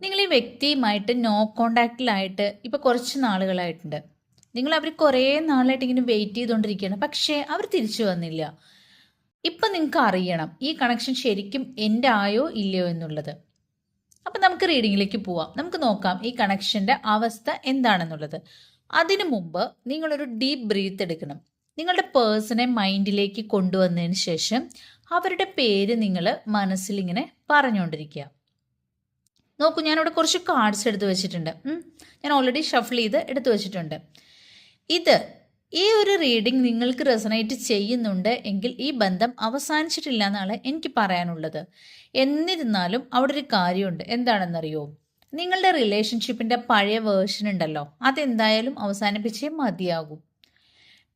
നിങ്ങൾ ഈ വ്യക്തിയുമായിട്ട് നോ കോണ്ടാക്റ്റിലായിട്ട് ഇപ്പോൾ കുറച്ച് നാളുകളായിട്ടുണ്ട്. നിങ്ങൾ അവർ കുറേ നാളായിട്ട് ഇങ്ങനെ വെയിറ്റ് ചെയ്തുകൊണ്ടിരിക്കുകയാണ് പക്ഷേ അവർ തിരിച്ചു വന്നില്ല. ഇപ്പം നിങ്ങൾക്ക് അറിയണം ഈ കണക്ഷൻ ശരിക്കും എന്റെ ആയോ ഇല്ലയോ എന്നുള്ളത്. അപ്പം നമുക്ക് റീഡിങ്ങിലേക്ക് പോവാം. നമുക്ക് നോക്കാം ഈ കണക്ഷന്റെ അവസ്ഥ എന്താണെന്നുള്ളത്. അതിനു മുമ്പ് നിങ്ങളൊരു ഡീപ്പ് ബ്രീത്ത് എടുക്കണം. നിങ്ങളുടെ പേഴ്സണെ മൈൻഡിലേക്ക് കൊണ്ടുവന്നതിന് ശേഷം അവരുടെ പേര് നിങ്ങൾ മനസ്സിലിങ്ങനെ പറഞ്ഞുകൊണ്ടിരിക്കുക നോക്കൂ ഞാനിവിടെ കുറച്ച് കാർഡ്സ് എടുത്ത് വെച്ചിട്ടുണ്ട്. ഞാൻ ഓൾറെഡി ഷഫിൾ ചെയ്ത് എടുത്തു വെച്ചിട്ടുണ്ട്. ഇത് ഈ ഒരു റീഡിംഗ് നിങ്ങൾക്ക് റെസണേറ്റ് ചെയ്യുന്നുണ്ട് എങ്കിൽ ഈ ബന്ധം അവസാനിച്ചിട്ടില്ല എന്നാണ് എനിക്ക് പറയാനുള്ളത്. എന്നിരുന്നാലും അവിടെ ഒരു കാര്യമുണ്ട്. എന്താണെന്നറിയോ? നിങ്ങളുടെ റിലേഷൻഷിപ്പിന്റെ പഴയ വേർഷൻ ഉണ്ടല്ലോ. അതെന്തായാലും അവസാനിപ്പിച്ചേ മതിയാകും.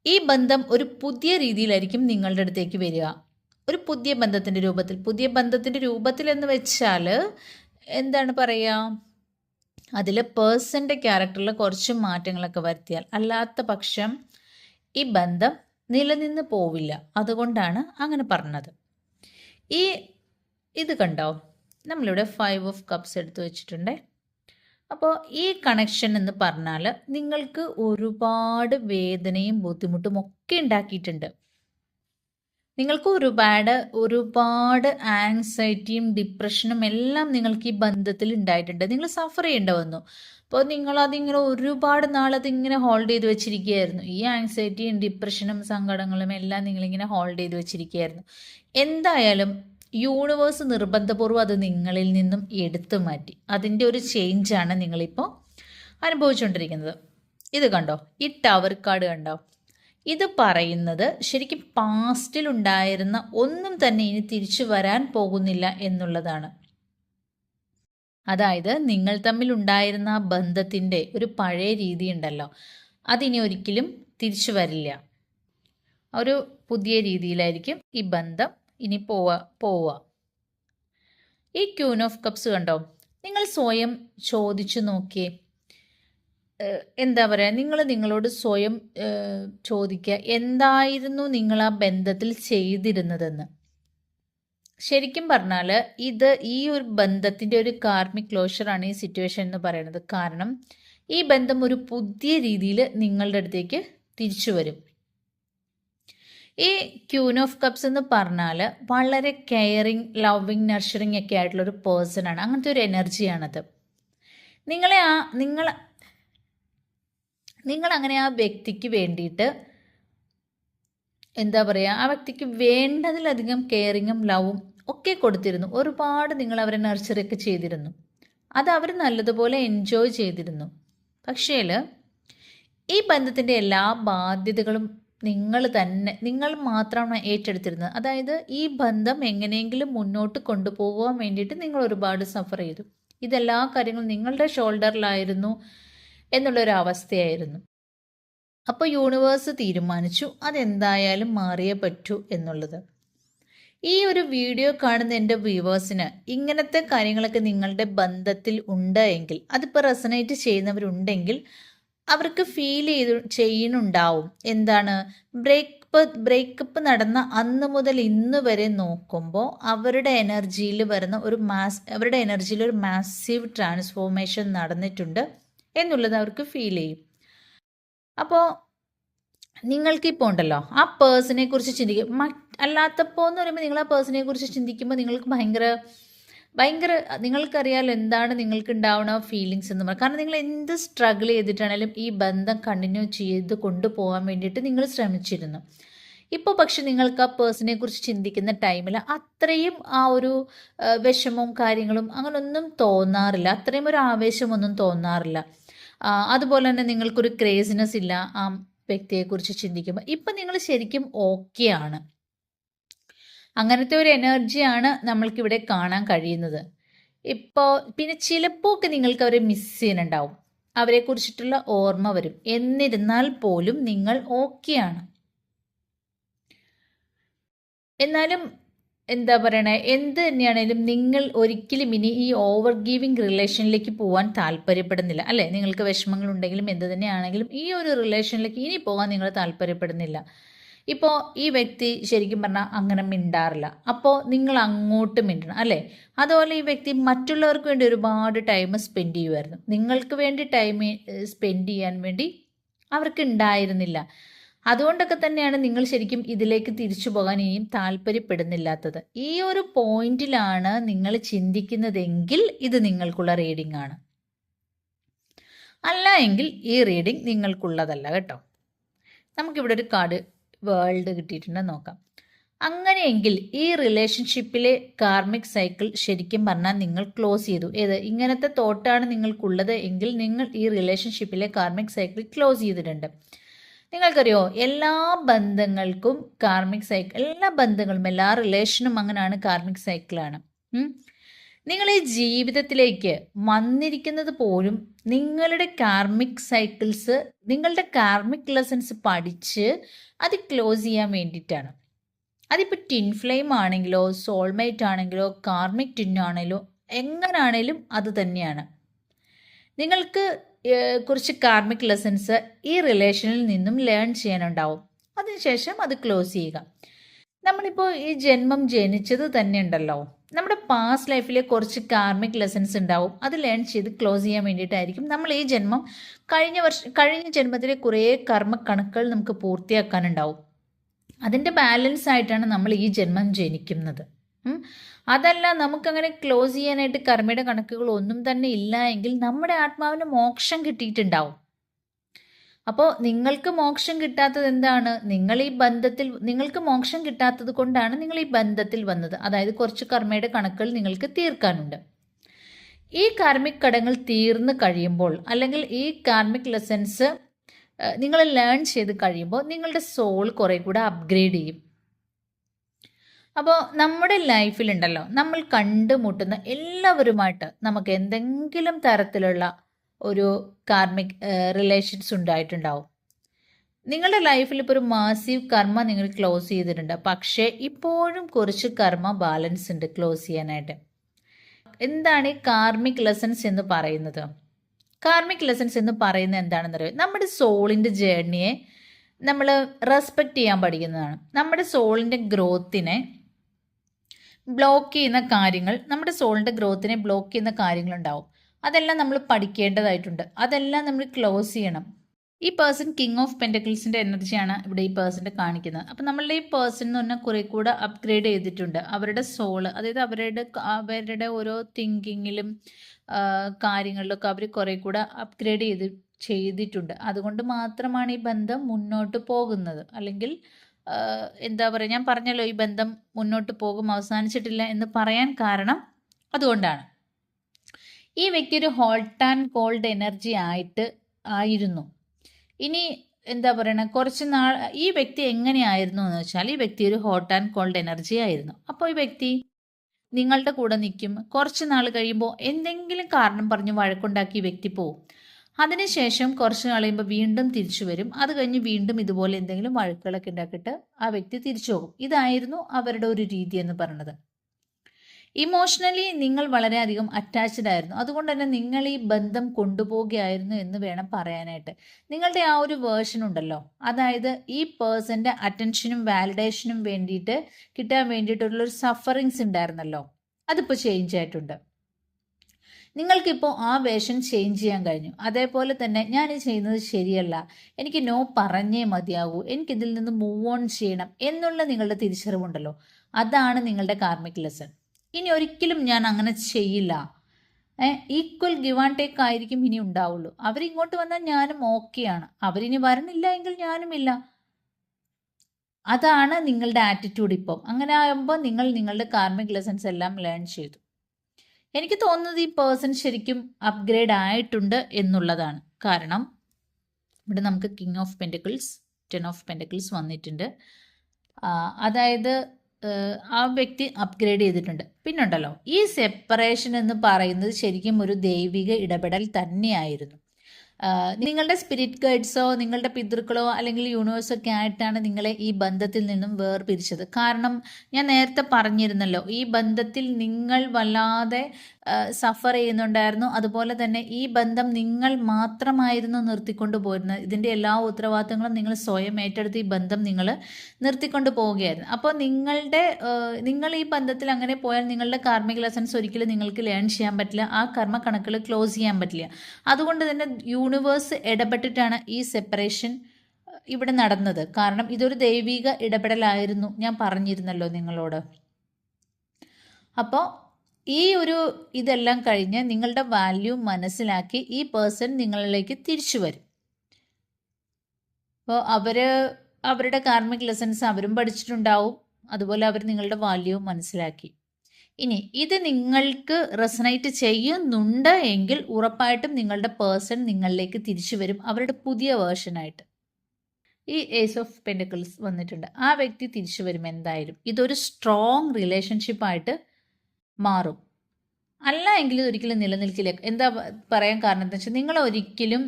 ഈ ബന്ധം ഒരു പുതിയ രീതിയിലായിരിക്കും നിങ്ങളുടെ അടുത്തേക്ക് വരിക. ഒരു പുതിയ ബന്ധത്തിന്റെ രൂപത്തിൽ. പുതിയ ബന്ധത്തിന്റെ രൂപത്തിൽ എന്ന് വെച്ചാൽ എന്താണ് പറയുക അതിൽ പേഴ്സന്റെ ക്യാരക്ടറിൽ കുറച്ച് മാറ്റങ്ങളൊക്കെ വരുത്തിയാൽ അല്ലാത്ത പക്ഷം ഈ ബന്ധം നിലനിന്ന് പോവില്ല. അതുകൊണ്ടാണ് അങ്ങനെ പറഞ്ഞത്. ഈ ഇത് കണ്ടോ? നമ്മളിവിടെ ഫൈവ് ഓഫ് കപ്സ് എടുത്തു വെച്ചിട്ടുണ്ട്. അപ്പോൾ ഈ കണക്ഷൻ എന്ന് പറഞ്ഞാൽ നിങ്ങൾക്ക് ഒരുപാട് വേദനയും ബുദ്ധിമുട്ടും ഒക്കെ ഉണ്ടാക്കിയിട്ടുണ്ട്. നിങ്ങൾക്ക് ഒരുപാട് ഒരുപാട് ആങ്സൈറ്റിയും ഡിപ്രഷനും എല്ലാം നിങ്ങൾക്ക് ഈ ബന്ധത്തിൽ ഉണ്ടായിട്ടുണ്ട്. നിങ്ങൾ സഫർ ചെയ്യേണ്ട വന്നു. അപ്പോൾ നിങ്ങളതിങ്ങനെ ഒരുപാട് നാൾ അതിങ്ങനെ ഹോൾഡ് ചെയ്ത് വെച്ചിരിക്കുകയായിരുന്നു. ഈ ആങ്സൈറ്റിയും ഡിപ്രഷനും സങ്കടങ്ങളും എല്ലാം നിങ്ങളിങ്ങനെ ഹോൾഡ് ചെയ്ത് വെച്ചിരിക്കുകയായിരുന്നു. എന്തായാലും യൂണിവേഴ്സ് നിർബന്ധപൂർവം അത് നിങ്ങളിൽ നിന്നും എടുത്തു മാറ്റി. അതിന്റെ ഒരു ചേഞ്ചാണ് നിങ്ങളിപ്പോൾ അനുഭവിച്ചുകൊണ്ടിരിക്കുന്നത്. ഇത് കണ്ടോ? ഈ ടവർ കാർഡ് കണ്ടോ? ഇത് പറയുന്നത് ശരിക്കും പാസ്റ്റിൽ ഉണ്ടായിരുന്ന ഒന്നും തന്നെ ഇനി തിരിച്ചു വരാൻ പോകുന്നില്ല എന്നുള്ളതാണ്. അതായത് നിങ്ങൾ തമ്മിൽ ഉണ്ടായിരുന്ന ആ ബന്ധത്തിന്റെ ഒരു പഴയ രീതി ഉണ്ടല്ലോ. അതിനി ഒരിക്കലും തിരിച്ചു വരില്ല. ഒരു പുതിയ രീതിയിലായിരിക്കും ഈ ബന്ധം ഇനി പോവാ പോവുക ഈ ക്യൂൻ ഓഫ് കപ്സ് കണ്ടോ? നിങ്ങൾ സ്വയം ചോദിച്ചു നോക്കിയേ. എന്താ പറയുക നിങ്ങൾ നിങ്ങളോട് സ്വയം ചോദിക്കുക എന്തായിരുന്നു നിങ്ങൾ ആ ബന്ധത്തിൽ ചെയ്തിരുന്നതെന്ന്. ശരിക്കും പറഞ്ഞാൽ ഇത് ഈ ഒരു ബന്ധത്തിന്റെ ഒരു കാർമിക് ക്ലോഷറാണ് ഈ സിറ്റുവേഷൻ എന്ന് പറയുന്നത്. കാരണം ഈ ബന്ധം ഒരു പുതിയ രീതിയിൽ നിങ്ങളുടെ അടുത്തേക്ക് തിരിച്ചു വരും. ഈ ക്യൂൻ ഓഫ് കപ്സ് എന്ന് പറഞ്ഞാൽ വളരെ കെയറിങ് ലവിങ് നർച്ചറിങ് ഒക്കെ ആയിട്ടുള്ള ഒരു പേഴ്സൺ ആണ് അങ്ങനത്തെ ഒരു എനർജിയാണത്. നിങ്ങളെ ആ നിങ്ങൾ നിങ്ങൾ അങ്ങനെ ആ വ്യക്തിക്ക് വേണ്ടിയിട്ട് എന്താ പറയുക ആ വ്യക്തിക്ക് വേണ്ടതിലധികം കെയറിങ്ങും ലവും ഒക്കെ കൊടുത്തിരുന്നു. ഒരുപാട് നിങ്ങൾ അവരെ നർച്ചറിയൊക്കെ ചെയ്തിരുന്നു. അത് അവർ നല്ലതുപോലെ എൻജോയ് ചെയ്തിരുന്നു. പക്ഷേ ഈ ബന്ധത്തിന്റെ എല്ലാ ബാധ്യതകളും നിങ്ങൾ തന്നെ നിങ്ങൾ മാത്രമാണ് ഏറ്റെടുത്തിരുന്നത്. അതായത് ഈ ബന്ധം എങ്ങനെയെങ്കിലും മുന്നോട്ട് കൊണ്ടുപോകാൻ വേണ്ടിയിട്ട് നിങ്ങൾ ഒരുപാട് സഫർ ചെയ്തു. ഇതെല്ലാ കാര്യങ്ങളും നിങ്ങളുടെ ഷോൾഡറിലായിരുന്നു എന്നുള്ളൊരു അവസ്ഥയായിരുന്നു അപ്പോൾ യൂണിവേഴ്സ് തീരുമാനിച്ചു അതെന്തായാലും മാറിയേ പറ്റൂ എന്നുള്ളത്. ഈ ഒരു വീഡിയോ കാണുന്ന എന്റെ വ്യൂവേഴ്സിന് ഇങ്ങനത്തെ കാര്യങ്ങളൊക്കെ നിങ്ങളുടെ ബന്ധത്തിൽ ഉണ്ട് എങ്കിൽ അതിപ്പോൾ റെസനേറ്റ് ചെയ്യുന്നവരുണ്ടെങ്കിൽ അവർക്ക് ഫീൽ ചെയ്ത് ചെയ്യുന്നുണ്ടാവും. എന്താണ്? ബ്രേക്ക് ബ്രേക്കപ്പ് നടന്ന അന്ന് മുതൽ ഇന്ന് വരെ നോക്കുമ്പോൾ അവരുടെ എനർജിയിൽ വരുന്ന ഒരു മാസ് അവരുടെ എനർജിയിൽ ഒരു മാസീവ് ട്രാൻസ്ഫോർമേഷൻ നടന്നിട്ടുണ്ട്. എന്നുള്ളത് അവർക്ക് ഫീൽ ചെയ്യും. അപ്പോൾ നിങ്ങൾക്കിപ്പോൾ ഉണ്ടല്ലോ ആ പേഴ്സണെ കുറിച്ച് ചിന്തിക്കും മ അല്ലാത്തപ്പോൾ എന്ന് പറയുമ്പോൾ നിങ്ങൾ ആ പേഴ്സണെ കുറിച്ച് ചിന്തിക്കുമ്പോൾ നിങ്ങൾക്ക് ഭയങ്കര ഭയങ്കര നിങ്ങൾക്കറിയാലോ എന്താണ് നിങ്ങൾക്ക് ഉണ്ടാവുന്ന ഫീലിങ്സ് എന്ന് പറയുന്നത് കാരണം നിങ്ങൾ എന്ത് സ്ട്രഗിൾ ചെയ്തിട്ടാണെങ്കിലും ഈ ബന്ധം കണ്ടിന്യൂ ചെയ്ത് കൊണ്ടുപോകാൻ വേണ്ടിയിട്ട് നിങ്ങൾ ശ്രമിച്ചിരുന്നു. ഇപ്പോൾ പക്ഷെ നിങ്ങൾക്ക് ആ പേഴ്സണെ കുറിച്ച് ചിന്തിക്കുന്ന ടൈമിൽ അത്രയും ആ ഒരു വിഷമവും കാര്യങ്ങളും അങ്ങനൊന്നും തോന്നാറില്ല. അത്രയും ഒരു ആവേശമൊന്നും തോന്നാറില്ല. അതുപോലെ തന്നെ നിങ്ങൾക്കൊരു ക്രേസിനെസ് ഇല്ല ആ വ്യക്തിയെക്കുറിച്ച് ചിന്തിക്കുമ്പോൾ ഇപ്പം നിങ്ങൾ ശരിക്കും ഓക്കെ ആണ്. അങ്ങനത്തെ ഒരു എനർജിയാണ് നമ്മൾക്കിവിടെ കാണാൻ കഴിയുന്നത്. ഇപ്പോൾ പിന്നെ ചിലപ്പോൾ ഒക്കെ നിങ്ങൾക്ക് അവരെ മിസ് ചെയ്യുന്നുണ്ടാവും. അവരെക്കുറിച്ചിട്ടുള്ള ഓർമ്മ വരും. എന്നിരുന്നാൽ പോലും നിങ്ങൾ ഓക്കെയാണ് എന്നാലും എന്താ പറയണേ? എന്ത് തന്നെയാണേലും നിങ്ങൾ ഒരിക്കലും ഇനി ഈ ഓവർ ഗീവിങ് റിലേഷനിലേക്ക് പോകാൻ താല്പര്യപ്പെടുന്നില്ല. അല്ലേ? നിങ്ങൾക്ക് വിഷമങ്ങൾ ഉണ്ടെങ്കിലും എന്ത് തന്നെയാണെങ്കിലും ഈ ഒരു റിലേഷനിലേക്ക് ഇനി പോകാൻ നിങ്ങൾ താല്പര്യപ്പെടുന്നില്ല. ഇപ്പോൾ ഈ വ്യക്തി ശരിക്കും പറഞ്ഞാൽ അങ്ങനെ മിണ്ടാറില്ല. അപ്പോൾ നിങ്ങൾ അങ്ങോട്ട് മിണ്ടണം. അല്ലേ? അതുപോലെ ഈ വ്യക്തി മറ്റുള്ളവർക്ക് വേണ്ടി ഒരുപാട് ടൈം സ്പെൻഡ് ചെയ്യുമായിരുന്നു നിങ്ങൾക്ക് വേണ്ടി ടൈം സ്പെൻഡ് ചെയ്യാൻ വേണ്ടി അവർക്ക് ഉണ്ടായിരുന്നില്ല. അതുകൊണ്ടൊക്കെ തന്നെയാണ് നിങ്ങൾ ശരിക്കും ഇതിലേക്ക് തിരിച്ചു പോകാൻ ഇനിയും താല്പര്യപ്പെടുന്നില്ലാത്തത്. ഈ ഒരു പോയിന്റിലാണ് നിങ്ങൾ ചിന്തിക്കുന്നതെങ്കിൽ ഇത് നിങ്ങൾക്കുള്ള റീഡിംഗ് ആണ്. അല്ല എങ്കിൽ ഈ റീഡിംഗ് നിങ്ങൾക്കുള്ളതല്ല കേട്ടോ. നമുക്കിവിടെ ഒരു കാർഡ് വേൾഡ് കിട്ടിയിട്ടുണ്ട് നോക്കാം. അങ്ങനെയെങ്കിൽ ഈ റിലേഷൻഷിപ്പിലെ കാർമിക് സൈക്കിൾ ശരിക്കും പറഞ്ഞാൽ നിങ്ങൾ ക്ലോസ് ചെയ്തു. ഏത്? ഇങ്ങനത്തെ തോട്ടാണ് നിങ്ങൾക്കുള്ളത് എങ്കിൽ നിങ്ങൾ ഈ റിലേഷൻഷിപ്പിലെ കാർമിക് സൈക്കിൾ ക്ലോസ് ചെയ്തിട്ടുണ്ട്. നിങ്ങൾക്കറിയോ എല്ലാ ബന്ധങ്ങൾക്കും കാർമിക് സൈക്കിൾ എല്ലാ ബന്ധങ്ങളും എല്ലാ റിലേഷനും അങ്ങനെയാണ് കാർമിക് സൈക്കിളാണ് നിങ്ങൾ ഈ ജീവിതത്തിലേക്ക് വന്നിരിക്കുന്നത് പോലും നിങ്ങളുടെ കാർമിക് സൈക്കിൾസ് നിങ്ങളുടെ കാർമിക് ലെസൺസ് പഠിച്ച് അത് ക്ലോസ് ചെയ്യാൻ വേണ്ടിയിട്ടാണ്. അതിപ്പോൾ ടിൻ ഫ്ലെയിം ആണെങ്കിലോ സോൾമേറ്റ് ആണെങ്കിലോ കാർമിക് ടിൻ ആണെങ്കിലോ എങ്ങനാണേലും അത് തന്നെയാണ്. നിങ്ങൾക്ക് കുറച്ച് കാർമിക് ലെസൺസ് ഈ റിലേഷനിൽ നിന്നും ലേൺ ചെയ്യാനുണ്ടാവും. അതിനുശേഷം അത് ക്ലോസ് ചെയ്യുക. നമ്മളിപ്പോൾ ഈ ജന്മം ജനിച്ചത് തന്നെ ഉണ്ടല്ലോ. നമ്മുടെ പാസ്റ്റ് ലൈഫിലെ കുറച്ച് കാർമിക് ലെസൺസ് ഉണ്ടാവും. അത് ലേൺ ചെയ്ത് ക്ലോസ് ചെയ്യാൻ വേണ്ടിയിട്ടായിരിക്കും നമ്മൾ ഈ ജന്മം കഴിഞ്ഞ വർഷം കഴിഞ്ഞ ജന്മത്തിലെ കുറേ കർമ്മ കണക്കുകൾ നമുക്ക് പൂർത്തിയാക്കാനുണ്ടാവും. അതിന്റെ ബാലൻസ് ആയിട്ടാണ് നമ്മൾ ഈ ജന്മം ജനിക്കുന്നത്. അതല്ല നമുക്കങ്ങനെ ക്ലോസ് ചെയ്യാനായിട്ട് കർമ്മയുടെ കണക്കുകൾ ഒന്നും തന്നെ ഇല്ല എങ്കിൽ നമ്മുടെ ആത്മാവിന് മോക്ഷം കിട്ടിയിട്ടുണ്ടാവും. അപ്പോൾ നിങ്ങൾക്ക് മോക്ഷം കിട്ടാത്തത് എന്താണ്? നിങ്ങൾ ഈ ബന്ധത്തിൽ നിങ്ങൾക്ക് മോക്ഷം കിട്ടാത്തത് കൊണ്ടാണ് നിങ്ങൾ ഈ ബന്ധത്തിൽ വന്നത്. അതായത് കുറച്ച് കർമ്മയുടെ കണക്കുകൾ നിങ്ങൾക്ക് തീർക്കാനുണ്ട്. ഈ കാർമിക് കടങ്ങൾ തീർന്നു കഴിയുമ്പോൾ അല്ലെങ്കിൽ ഈ കാർമിക് ലെസൻസ് നിങ്ങൾ ലേൺ ചെയ്ത് കഴിയുമ്പോൾ നിങ്ങളുടെ സോൾ കുറേ കൂടെ അപ്ഗ്രേഡ് ചെയ്യും. അപ്പോൾ നമ്മുടെ ലൈഫിലുണ്ടല്ലോ നമ്മൾ കണ്ടുമുട്ടുന്ന എല്ലാവരുമായിട്ട് നമുക്ക് എന്തെങ്കിലും തരത്തിലുള്ള ഒരു കാർമിക് റിലേഷൻസ് ഉണ്ടായിട്ടുണ്ടാവും. നിങ്ങളുടെ ലൈഫിൽ ഇപ്പോൾ ഒരു മാസീവ് കർമ്മ നിങ്ങൾ ക്ലോസ് ചെയ്തിട്ടുണ്ട്. പക്ഷേ ഇപ്പോഴും കുറച്ച് കർമ്മ ബാലൻസ് ഉണ്ട് ക്ലോസ് ചെയ്യാനായിട്ട്. എന്താണ് ഈ കാർമിക് ലെസൺസ് എന്ന് പറയുന്നത്? കാർമിക് ലെസൺസ് എന്ന് പറയുന്നത് എന്താണെന്ന് അറിയാം? നമ്മുടെ സോളിന്റെ ജേർണിയെ നമ്മൾ റെസ്പെക്റ്റ് ചെയ്യാൻ പഠിക്കുന്നതാണ്. നമ്മുടെ സോളിന്റെ ഗ്രോത്തിനെ ബ്ലോക്ക് ചെയ്യുന്ന കാര്യങ്ങൾ നമ്മുടെ സോളിന്റെ ഗ്രോത്തിനെ ബ്ലോക്ക് ചെയ്യുന്ന കാര്യങ്ങളുണ്ടാവും. അതെല്ലാം നമ്മൾ പഠിക്കേണ്ടതായിട്ടുണ്ട്. അതെല്ലാം നമ്മൾ ക്ലോസ് ചെയ്യണം. ഈ പേഴ്സൺ കിങ് ഓഫ് പെന്റക്കിൾസിന്റെ എനർജിയാണ് ഇവിടെ ഈ പേഴ്സന്റെ കാണിക്കുന്നത്. അപ്പം നമ്മളുടെ ഈ പേഴ്സൺ എന്ന് പറഞ്ഞാൽ കുറേ കൂടെ അപ്ഗ്രേഡ് ചെയ്തിട്ടുണ്ട്. അവരുടെ സോൾ അതായത് അവരുടെ അവരുടെ ഓരോ തിങ്കിങ്ങിലും കാര്യങ്ങളിലൊക്കെ അവർ കുറേ കൂടെ അപ്ഗ്രേഡ് ചെയ്ത് ചെയ്തിട്ടുണ്ട്. അതുകൊണ്ട് മാത്രമാണ് ഈ ബന്ധം മുന്നോട്ട് പോകുന്നത്. അല്ലെങ്കിൽ എന്താ പറയുക ഞാൻ പറഞ്ഞല്ലോ ഈ ബന്ധം മുന്നോട്ട് പോകും അവസാനിച്ചിട്ടില്ല എന്ന് പറയാൻ കാരണം അതുകൊണ്ടാണ്. ഈ വ്യക്തി ഒരു ഹോൾട്ട് ആൻഡ് കോൾഡ് എനർജി ആയിട്ട് ആയിരുന്നു. ഇനി എന്താ പറയണ കുറച്ച് നാൾ ഈ വ്യക്തി എങ്ങനെയായിരുന്നു എന്ന് വെച്ചാൽ ഈ വ്യക്തി ഒരു ഹോട്ട് ആൻഡ് കോൾഡ് എനർജി ആയിരുന്നു. അപ്പോൾ ഈ വ്യക്തി നിങ്ങളുടെ കൂടെ നിൽക്കും കുറച്ച് നാൾ കഴിയുമ്പോൾ എന്തെങ്കിലും കാരണം പറഞ്ഞ് വഴക്കുണ്ടാക്കി വ്യക്തി പോവും. അതിനുശേഷം കുറച്ച് കളയുമ്പോൾ വീണ്ടും തിരിച്ചു വരും. അത് കഴിഞ്ഞ് വീണ്ടും ഇതുപോലെ എന്തെങ്കിലും വഴക്കുകളൊക്കെ ഉണ്ടാക്കിയിട്ട് ആ വ്യക്തി തിരിച്ചു പോകും. ഇതായിരുന്നു അവരുടെ ഒരു രീതി എന്ന് പറയുന്നത് ഇമോഷണലി നിങ്ങൾ വളരെയധികം അറ്റാച്ച്ഡ് ആയിരുന്നു. അതുകൊണ്ട് തന്നെ നിങ്ങൾ ഈ ബന്ധം കൊണ്ടുപോകുകയായിരുന്നു എന്ന് വേണം പറയാനായിട്ട്. നിങ്ങളുടെ ആ ഒരു വേർഷൻ ഉണ്ടല്ലോ. അതായത് ഈ പേഴ്സന്റെ അറ്റൻഷനും വാലിഡേഷനും വേണ്ടിയിട്ട് കിട്ടാൻ വേണ്ടിയിട്ടുള്ളൊരു സഫറിങ്സ് ഉണ്ടായിരുന്നല്ലോ. അതിപ്പോൾ ചേഞ്ച് ആയിട്ടുണ്ട്. നിങ്ങൾക്കിപ്പോൾ ആ വേഷം ചേഞ്ച് ചെയ്യാൻ കഴിഞ്ഞു. അതേപോലെ തന്നെ ഞാൻ ചെയ്യുന്നത് ശരിയല്ല. എനിക്ക് നോ പറഞ്ഞേ മതിയാകൂ എനിക്കിതിൽ നിന്ന് മൂവ് ഓൺ ചെയ്യണം എന്നുള്ള നിങ്ങളുടെ തിരിച്ചറിവുണ്ടല്ലോ. അതാണ് നിങ്ങളുടെ കാർമിക് ലെസൺ ഇനി ഒരിക്കലും ഞാൻ അങ്ങനെ ചെയ്യില്ല. ഈക്വൽ ഗിവ് ആൻഡ് ടേക്ക് ആയിരിക്കും ഇനി ഉണ്ടാവുള്ളൂ. അവരിങ്ങോട്ട് വന്നാൽ ഞാനും ഓക്കെയാണ് അവരിനി വരണില്ല എങ്കിൽ ഇല്ല. അതാണ് നിങ്ങളുടെ ആറ്റിറ്റ്യൂഡ് ഇപ്പം. അങ്ങനെ ആകുമ്പോൾ നിങ്ങൾ നിങ്ങളുടെ കാർമിക് ലെസൺസ് എല്ലാം ലേൺ ചെയ്തു. എനിക്ക് തോന്നുന്നത് ഈ പേഴ്സൺ ശരിക്കും അപ്ഗ്രേഡ് ആയിട്ടുണ്ട് എന്നുള്ളതാണ്. കാരണം ഇവിടെ നമുക്ക് king of pentacles ten of pentacles വന്നിട്ടുണ്ട്. അതായത് ആ വ്യക്തി അപ്ഗ്രേഡ് ചെയ്തിട്ടുണ്ട്. പിന്നുണ്ടല്ലോ ഈ സെപ്പറേഷൻ എന്ന് പറയുന്നത് ശരിക്കും ഒരു ദൈവിക ഇടപെടൽ തന്നെയായിരുന്നു. നിങ്ങളുടെ സ്പിരിറ്റ് ഗൈഡ്സോ നിങ്ങളുടെ പിതൃക്കളോ അല്ലെങ്കിൽ യൂണിവേഴ്സോ ഒക്കെ ആയിട്ടാണ് നിങ്ങളെ ഈ ബന്ധത്തിൽ നിന്നും വേർപിരിച്ചത്. കാരണം ഞാൻ നേരത്തെ പറഞ്ഞിരുന്നല്ലോ ഈ ബന്ധത്തിൽ നിങ്ങൾ വല്ലാതെ സഫർ ചെയ്യുന്നുണ്ടായിരുന്നു. അതുപോലെ തന്നെ ഈ ബന്ധം നിങ്ങൾ മാത്രമായിരുന്നു നിർത്തിക്കൊണ്ട് പോയിരുന്നത് ഇതിന്റെ എല്ലാ ഉത്തരവാദിത്തങ്ങളും നിങ്ങൾ സ്വയം ഏറ്റെടുത്ത് ഈ ബന്ധം നിങ്ങൾ നിർത്തിക്കൊണ്ട് പോവുകയായിരുന്നു. അപ്പോൾ നിങ്ങളുടെ നിങ്ങൾ ഈ ബന്ധത്തിൽ അങ്ങനെ പോയാൽ നിങ്ങളുടെ കാർമിക ലെസൺസ് ഒരിക്കലും നിങ്ങൾക്ക് ലേൺ ചെയ്യാൻ പറ്റില്ല. ആ കർമ്മ കണക്കുകൾ ക്ലോസ് ചെയ്യാൻ പറ്റില്ല. അതുകൊണ്ട് തന്നെ യൂണിവേഴ്സ് ഇടപെട്ടിട്ടാണ് ഈ സെപ്പറേഷൻ ഇവിടെ നടന്നത്. കാരണം ഇതൊരു ദൈവിക ഇടപെടലായിരുന്നു. ഞാൻ പറഞ്ഞിരുന്നല്ലോ നിങ്ങളോട്. അപ്പോൾ ഈ ഒരു ഇതെല്ലാം കഴിഞ്ഞ് നിങ്ങളുടെ വാല്യൂ മനസ്സിലാക്കി ഈ പേഴ്സൺ നിങ്ങളിലേക്ക് തിരിച്ചു വരും. അപ്പോൾ അവർ അവരുടെ കാർമിക് ലെസൺസ് അവരും പഠിച്ചിട്ടുണ്ടാവും. അതുപോലെ അവർ നിങ്ങളുടെ വാല്യൂ മനസ്സിലാക്കി. ഇനി ഇത് നിങ്ങൾക്ക് റെസനേറ്റ് ചെയ്യുന്നുണ്ട് എങ്കിൽ ഉറപ്പായിട്ടും നിങ്ങളുടെ പേഴ്സൺ നിങ്ങളിലേക്ക് തിരിച്ചു വരും. അവരുടെ പുതിയ വേർഷനായിട്ട് ഈ ഏസ് ഓഫ് പെൻഡക്കിൾസ് വന്നിട്ടുണ്ട്. ആ വ്യക്തി തിരിച്ചു വരും എന്തായാലും ഇതൊരു സ്ട്രോങ് റിലേഷൻഷിപ്പായിട്ട് മാറും. അല്ല എങ്കിൽ ഒരിക്കലും നിലനിൽക്കില്ല. എന്താ പറയാൻ കാരണം എന്താ വെച്ചാൽ നിങ്ങൾ ഒരിക്കലും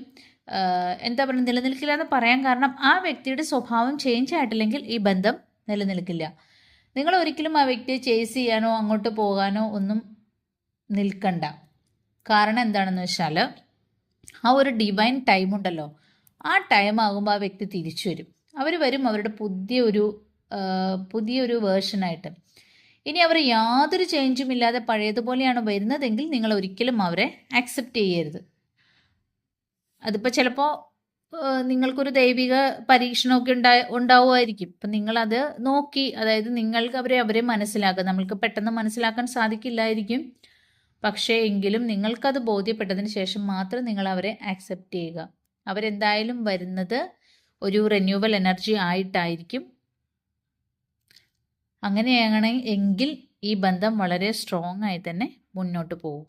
എന്താ പറയുക നിലനിൽക്കില്ല എന്ന് പറയാൻ കാരണം ആ വ്യക്തിയുടെ സ്വഭാവം ചേഞ്ച് ആയിട്ടില്ലെങ്കിൽ ഈ ബന്ധം നിലനിൽക്കില്ല. നിങ്ങൾ ഒരിക്കലും ആ വ്യക്തിയെ ചേസ് ചെയ്യാനോ അങ്ങോട്ട് പോകാനോ ഒന്നും നിൽക്കണ്ട. കാരണം എന്താണെന്ന് വെച്ചാൽ ആ ഒരു ഡിവൈൻ ടൈം ഉണ്ടല്ലോ. ആ ടൈം ആകുമ്പോൾ ആ വ്യക്തി തിരിച്ചു വരും. അവർ വരും അവരുടെ പുതിയൊരു പുതിയൊരു വേർഷനായിട്ട് ഇനി അവർ യാതൊരു ചേഞ്ചും ഇല്ലാതെ പഴയതുപോലെയാണ് വരുന്നതെങ്കിൽ നിങ്ങൾ ഒരിക്കലും അവരെ അക്സെപ്റ്റ് ചെയ്യരുത്. അതിപ്പോൾ ചിലപ്പോൾ നിങ്ങൾക്കൊരു ദൈവിക പരീക്ഷണമൊക്കെ ഉണ്ടാ ഉണ്ടാവുമായിരിക്കും. അപ്പം നിങ്ങളത് നോക്കി അതായത് നിങ്ങൾക്ക് അവരെ അവരെ മനസ്സിലാക്കുക. നമ്മൾക്ക് പെട്ടെന്ന് മനസ്സിലാക്കാൻ സാധിക്കില്ലായിരിക്കും. പക്ഷേ എങ്കിലും നിങ്ങൾക്കത് ബോധ്യപ്പെട്ടതിന് ശേഷം മാത്രം നിങ്ങൾ അവരെ ആക്സെപ്റ്റ് ചെയ്യുക. അവരെന്തായാലും വരുന്നത് ഒരു റിന്യൂവൽ എനർജി ആയിട്ടായിരിക്കും. അങ്ങനെയാണ് എങ്കിൽ ഈ ബന്ധം വളരെ സ്ട്രോങ് ആയി തന്നെ മുന്നോട്ട് പോകും.